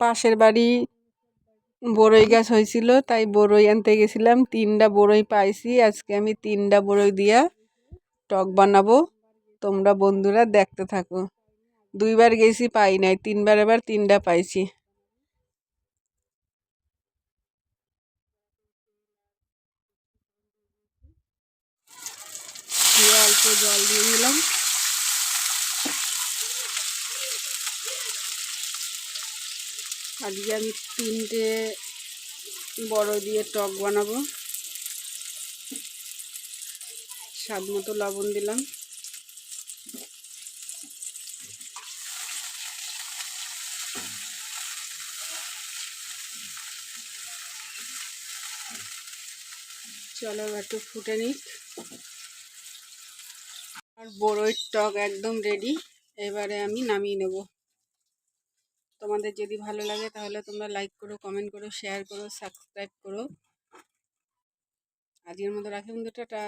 পাশের বাড়ি বড়ই গাছ হয়েছিল, তাই বড়ই আনতে গেছিলাম। তিনটা বড়ই পাইছি, আজকে আমি তিনটা বড়ই দিয়া টক বানাবো। তোমরা বন্ধুরা দেখতে থাকো। দুইবার গেছি, পাই নাই। তিনবার এবার তিনটা পাইছি। অল্প জল দিয়ে দিলাম। আজকে আমি তিনটে বড় দিয়ে টক বানাবো। স্বাদ মতো লবণ দিলাম। চলো একটু ফুটে নিক। আর বড়ইর টক একদম রেডি এবারে আমি নামিয়ে নেব। তোমাদের যদি ভালো লাগে তাহলে তোমরা লাইক করো কমেন্ট করো শেয়ার করো সাবস্ক্রাইব করো। আজকের মতো রাখি বন্ধু, টাটা।